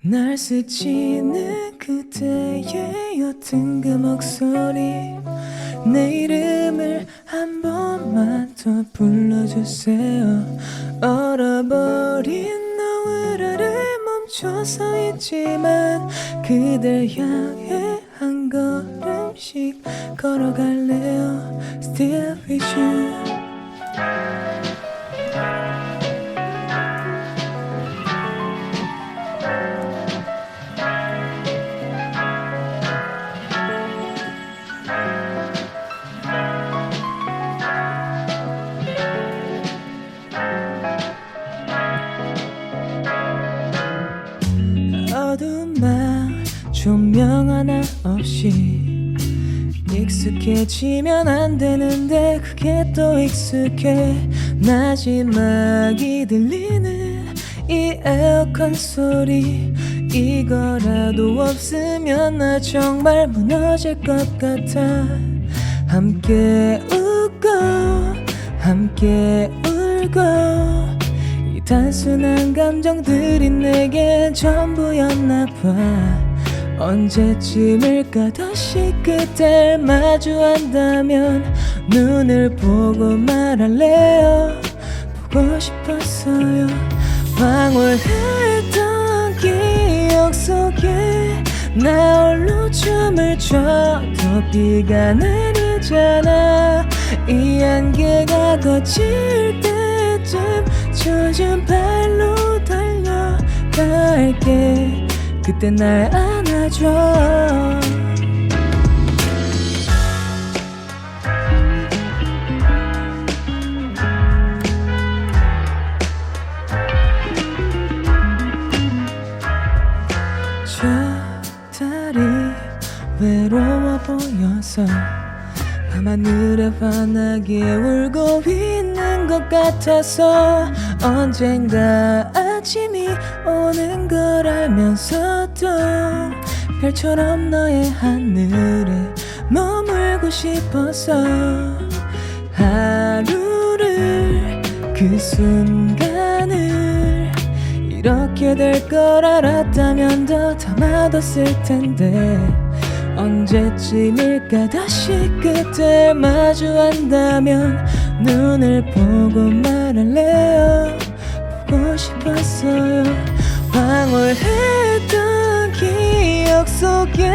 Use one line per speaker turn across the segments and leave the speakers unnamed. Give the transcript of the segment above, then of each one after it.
날 스치는 그대의 옅은 그 목소리. 내 이름을 한 번만 더 불러주세요. 얼어버린 노을 아래 멈춰서 있지만 그댈 향해 한 걸음씩 걸어갈래요. Still with you 방 조명 하나 없이 익숙해지면 안 되는데 그게 또 익숙해. 마지막이 들리는 이 에어컨 소리. 이거라도 없으면 나 정말 무너질 것 같아. 함께 웃고 함께 울고 이 단순한 감정들이 내게 전부였나 봐. 언제쯤일까 다시 그댈 마주한다면 눈을 보고 말할래요? 보고 싶었어요. 황홀했던 기억 속에 나 홀로 춤을 춰도 비가 내리잖아. 이 안개가 거칠 때쯤 젖은 발로 달려갈게. 그때 날 안아줘. 저 달이 외로워 보여서 밤하늘에 환하게 울고 있는 것 같아서 언젠가 아침이 오는 걸 알면서도 별처럼 너의 하늘에 머물고 싶어서 하루를 그 순간을 이렇게 될 걸 알았다면 더 담아뒀을 텐데 언제쯤일까? 다시 그때 마주한다면 눈을 보고 말할래요? 보고 싶었어요. 황홀했던 기억 속에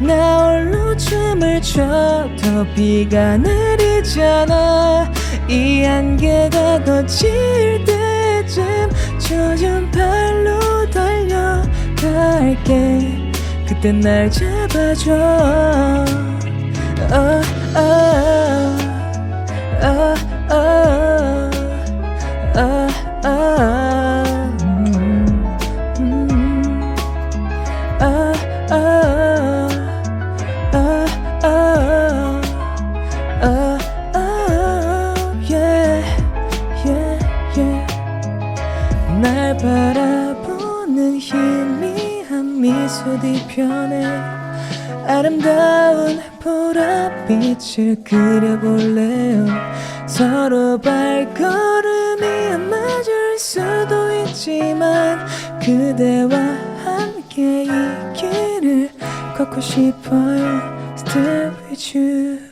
나 홀로 춤을 춰도 비가 내리잖아. 이 안개가 거칠 때쯤 젖은 발로 달려갈게 그때 날 잡아줘 어, 어, 어, 어, 어, 어, 음, 음, 어, 어, 어, 어, 어, 어, yeah, yeah, yeah. 날 바라보는 미소 뒤편에 아름다운 보랏빛을 그려볼래요? 서로 발걸음이 안 맞을 수도 있지만 그대와 함께 이 길을 걷고 싶어요. Still with you